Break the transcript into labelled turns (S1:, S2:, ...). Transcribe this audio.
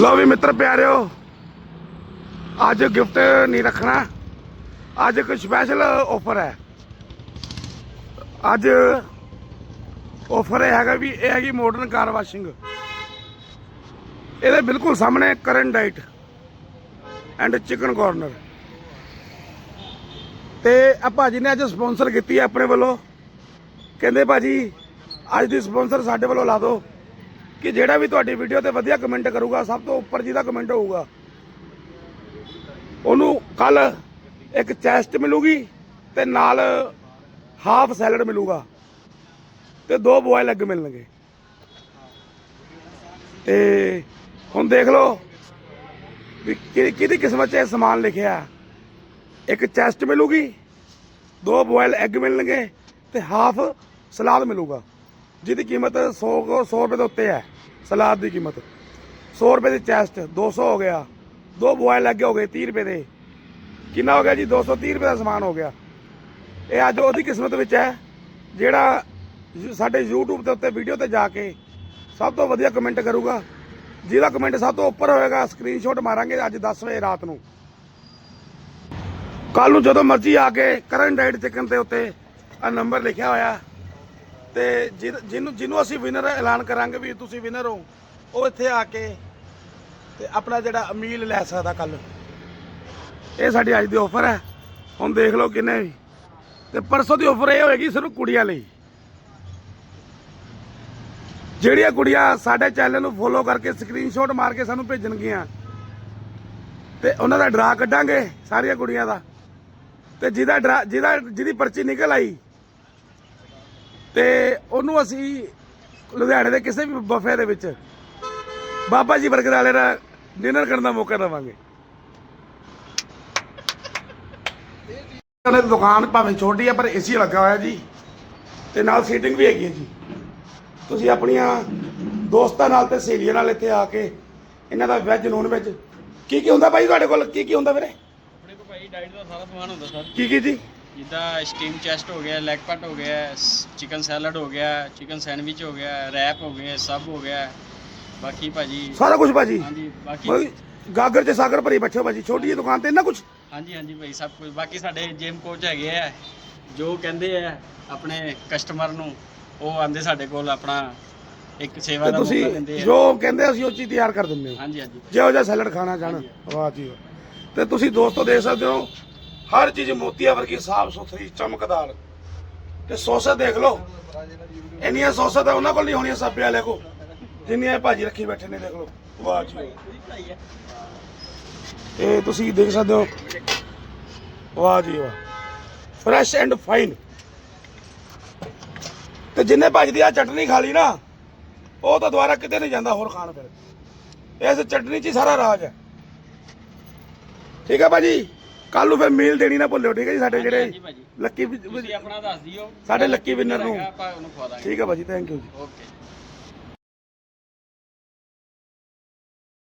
S1: ਲਓ ਵੀ ਮਿੱਤਰ ਪਿਆਰਿਓ, ਅੱਜ ਗਿਫਟ ਨਹੀਂ ਰੱਖਣਾ। ਅੱਜ ਇੱਕ ਸਪੈਸ਼ਲ ਆਫਰ ਹੈ। ਅੱਜ ਆਫਰ ਇਹ ਹੈਗਾ ਵੀ ਇਹ ਹੈਗੀ ਮਾਡਰਨ ਕਾਰ ਵਾਸ਼ਿੰਗ ਇਹਦੇ ਬਿਲਕੁਲ ਸਾਹਮਣੇ ਕਰਨ ਡਾਈਟ ਐਂਡ ਚਿਕਨ ਕਾਰਨਰ ਤੇ ਆ ਭਾਜੀ ਨੇ ਅੱਜ ਸਪਾਂਸਰ ਕੀਤੀ ਹੈ ਆਪਣੇ ਵੱਲੋਂ। ਕਹਿੰਦੇ ਭਾਜੀ, ਅੱਜ ਦੀ ਸਪਾਂਸਰ ਸਾਡੇ ਵੱਲੋਂ ਲਾ ਦਿਓ। ਕਿ ਜਿਹੜਾ ਵੀ ਤੁਹਾਡੀ ਵੀਡੀਓ ਤੇ ਵਧੀਆ ਕਮੈਂਟ ਕਰੂਗਾ, ਸਭ ਤੋਂ ਉੱਪਰ ਜਿਹਦਾ ਕਮੈਂਟ ਹੋਊਗਾ, ਉਹਨੂੰ ਕੱਲ ਇੱਕ ਚੈਸਟ ਮਿਲੂਗੀ ਤੇ ਨਾਲ ਹਾਫ ਸੈਲਡ ਮਿਲੂਗਾ ਤੇ ਦੋ ਬੋਇਲ ਐਗ ਮਿਲਣਗੇ। ਤੇ ਹੁਣ ਦੇਖ ਲਓ ਵੀ ਕਿ- ਕਿਹਦੀ ਕਿਸਮਤ 'ਚ ਇਹ ਸਮਾਨ ਲਿਖਿਆ। ਇੱਕ ਚੈਸਟ ਮਿਲੂਗੀ, ਦੋ ਬੋਇਲ ਐਗ ਮਿਲਣਗੇ ਤੇ ਹਾਫ ਸਲਾਦ ਮਿਲੂਗਾ। ਜਿਹਦੀ ਕੀਮਤ 100 ਕੋ 100 ਰੁਪਏ ਦੇ ਉੱਤੇ ਹੈ, ਸਲਾਦ ਦੀ ਕੀਮਤ। 100 ਰੁਪਏ ਦੀ ਚੈਸਟ 200 ਹੋ ਗਿਆ, ਦੋ ਬੋਇਲ ਐਗ ਹੋ ਗਏ 30 ਰੁਪਏ ਦੇ। ਕਿੰਨਾ ਹੋ ਗਿਆ ਜੀ? 230 ਰੁਪਏ ਦਾ ਸਮਾਨ ਹੋ ਗਿਆ। ਇਹ ਅੱਜ ਉਹਦੀ ਕਿਸਮਤ ਵਿੱਚ ਹੈ, ਜਿਹੜਾ ਸਾਡੇ YouTube ਦੇ ਉੱਤੇ ਵੀਡੀਓ ਤੇ ਜਾ ਕੇ ਸਭ ਤੋਂ ਵਧੀਆ ਕਮੈਂਟ ਕਰੂਗਾ। ਜਿਹਦਾ ਕਮੈਂਟ ਸਭ ਤੋਂ ਉੱਪਰ ਹੋਏਗਾ ਸਕਰੀਨਸ਼ਾਟ ਮਾਰਾਂਗੇ ਅੱਜ 10 ਵਜੇ ਰਾਤ ਨੂੰ। ਕੱਲ ਨੂੰ ਜਦੋਂ ਮਰਜ਼ੀ ਆ ਕੇ ਕਰਨ ਡਾਈਟ ਚਿਕਨ ਦੇ ਉੱਤੇ ਆ ਨੰਬਰ ਲਿਖਿਆ ਹੋਇਆ ਤੇ ਜਿਹਨ- ਜਿਹਨੂੰ ਜਿਹਨੂੰ ਅਸੀਂ ਵਿਨਰ ਐਲਾਨ ਕਰਾਂਗੇ ਵੀ ਤੁਸੀਂ ਵਿਨਰ ਹੋ, ਉਹ ਇੱਥੇ ਆ ਕੇ ਤੇ ਆਪਣਾ ਜਿਹੜਾ ਅਮੀਲ ਲੈ ਸਕਦਾ ਕੱਲ ਇਹ ਸਾਡੀ ਅੱਜ ਦੀ ਆਫਰ ਹੈ। ਹੁਣ ਦੇਖ ਲਓ ਕਿੰਨੇ ਵੀ। ਤੇ ਪਰਸੋਂ ਦੀ ਆਫਰ ਇਹ ਹੋਏਗੀ ਸਿਰਫ ਕੁੜੀਆਂ ਲਈ। ਜਿਹੜੀਆਂ ਕੁੜੀਆਂ ਸਾਡੇ ਚੈਨਲ ਨੂੰ ਫੋਲੋ ਕਰਕੇ ਸਕਰੀਨਸ਼ਾਟ ਮਾਰ ਕੇ ਸਾਨੂੰ ਭੇਜਣਗੀਆਂ, ਤੇ ਉਹਨਾਂ ਦਾ ਡਰਾ ਕੱਢਾਂਗੇ ਸਾਰੀਆਂ ਕੁੜੀਆਂ ਦਾ। ਤੇ ਜਿਹਦਾ ਡਰਾ, ਜਿਹਦਾ, ਜਿਹਦੀ ਪਰਚੀ ਨਿਕਲ ਆਈ ਤੇ ਉਹਨੂੰ ਅਸੀਂ ਲੁਧਿਆਣੇ ਦੇ ਕਿਸੇ ਵੀ ਬਫੇ ਦੇ ਵਿੱਚ ਬਾਬਾ ਜੀ ਬਰਗਰ ਵਾਲੇ ਦਾ ਡਿਨਰ ਕਰਨ ਦਾ ਮੌਕਾ ਦੇਵਾਂਗੇ। ਦੀ ਦੁਕਾਨ ਭਾਵੇਂ ਛੋਟੀ ਹੈ ਪਰ ਏਸੀ ਲੱਗਾ ਹੋਇਆ ਜੀ। ਤੇ ਨਾਲ ਸੀਟਿੰਗ ਵੀ ਹੈਗੀ ਹੈ ਜੀ। ਤੁਸੀਂ ਆਪਣੀਆਂ ਦੋਸਤਾਂ ਨਾਲ ਤੇ ਸਹੇਲੀਆਂ ਨਾਲ ਇੱਥੇ ਆ ਕੇ ਇਹਨਾਂ ਦਾ ਵੈਜ ਨੋਨ ਵੈਜ ਕੀ ਕੀ ਹੁੰਦਾ ਭਾਈ ਤੁਹਾਡੇ ਕੋਲ? ਕੀ ਕੀ ਹੁੰਦਾ ਵੀਰੇ?
S2: ਆਪਣੇ ਕੋਲ ਭਾਈ ਡਾਈਟ ਦਾ ਸਾਰਾ ਸਮਾਨ ਹੁੰਦਾ ਸਰ।
S1: ਕੀ ਕੀ ਜੀ?
S2: ਜਿੱਦਾਂ ਸਟੀਮ ਚੈਸਟ ਹੋ ਗਿਆ ਲੈਗ ਪਟ ਹੋ ਗਿਆ ਚਿਕਨ ਸੈਲਡ ਹੋ ਗਿਆ ਚਿਕਨ ਸੈਂਡਵਿਚ ਹੋ ਗਿਆ ਰੈਪ ਹੋ ਗਏ ਸਭ ਹੋ ਗਿਆ। ਬਾਕੀ ਭਾਜੀ
S1: ਸਾਰਾ ਕੁਝ ਭਾਜੀ।
S2: ਹਾਂਜੀ ਬਾਕੀ
S1: ਗਾਗਰ ਚ ਸਾਗਰ ਭਰੀ ਬੈਠੇ ਭਾਜੀ ਛੋਟੀ ਜਿਹੀ ਦੁਕਾਨ ਤੇ ਇੰਨਾ ਕੁਝ
S2: ਹਾਂਜੀ ਹਾਂਜੀ ਭਾਈ ਸਭ ਕੁਝ ਬਾਕੀ ਸਾਡੇ ਜਿਮ ਕੋਚ ਹੈਗੇ ਆ ਜੋ ਕਹਿੰਦੇ ਆ ਆਪਣੇ ਕਸਟਮਰ ਨੂੰ ਉਹ ਆਂਦੇ ਸਾਡੇ ਕੋਲ ਆਪਣਾ ਇੱਕ ਸੇਵਾ
S1: ਤੇ
S2: ਦਾ ਮੌਕਾ ਦਿੰਦੇ ਆ।
S1: ਜੋ ਕਹਿੰਦੇ ਅਸੀਂ ਉਹ ਚੀਜ਼ ਤਿਆਰ ਕਰ ਦਿੰਦੇ ਹਾਂ।
S2: ਹਾਂਜੀ ਹਾਂਜੀ।
S1: ਜਿਹੋ ਜਿਹਾ ਸੈਲਡ ਖਾਣਾ ਚਾਹਣ ਵਾਹ ਜੀ। ਤੇ ਤੁਸੀਂ ਦੋਸਤੋ ਦੇਖ ਸਕਦੇ ਹੋ ਹਰ ਚੀਜ਼ ਮੋਤੀਆ ਵਰਗੀ, ਸਾਫ਼ ਸੁਥਰੀ, ਚਮਕਦਾਰ। ਤੇ ਸੌਸਾਂ ਦੇਖ ਲਓ। ਇੰਨੀਆਂ ਸੌਸਾਂ ਤਾਂ ਉਹਨਾਂ ਕੋਲ ਨਹੀਂ ਹੋਣੀਆਂ ਸਾਬੇ ਵਾਲੇ ਕੋ ਜਿੰਨੀਆਂ ਇਹ ਭਾਜੀ ਰੱਖੀ ਬੈਠੇ ਨੇ, ਦੇਖ ਲਓ। ਵਾਹ ਜੀ ਇਹ ਤੁਸੀਂ ਦੇਖ ਸਕਦੇ ਹੋ। ਵਾਹ ਜੀ ਵਾਹ। ਫਰੈਸ਼ ਐਂਡ ਫਾਈਨ ਤੇ ਜਿੰਨੇ ਭਾਜੀ ਦੀ ਆ ਚਟਨੀ ਖਾ ਲਈ ਨਾ, ਉਹ ਤਾਂ ਦੁਬਾਰਾ ਕਿਤੇ ਨਹੀਂ ਜਾਂਦਾ ਹੋਰ ਖਾਣ ਫਿਰ। ਇਸ ਚਟਨੀ 'ਚ ਹੀ ਸਾਰਾ ਰਾਜ ਹੈ। ਠੀਕ ਹੈ ਭਾਜੀ? ਕੱਲ ਨੂੰ ਫਿਰ ਮੀਲ ਦੇਣੀ ਨਾ ਭੁੱਲਿਓ ਠੀਕ ਹੈ ਜੀ? ਸਾਡੇ ਜਿਹੜੇ
S2: ਹਾਂਜੀ ਭਾਜੀ।
S1: ਲੱਕੀ
S2: ਤੁਸੀਂ ਆਪਣਾ ਦੱਸ ਦਿਓ।
S1: ਸਾਡੇ ਲੱਕੀ winner ਨੂੰ।
S2: ਆਪਾਂ ਉਹਨੂੰ ਖਵਾ ਦਾਂਗੇ।
S1: ਠੀਕ ਹੈ ਭਾਜੀ ਥੈਂਕ ਯੂ ਜੀ।
S2: ਓਕੇ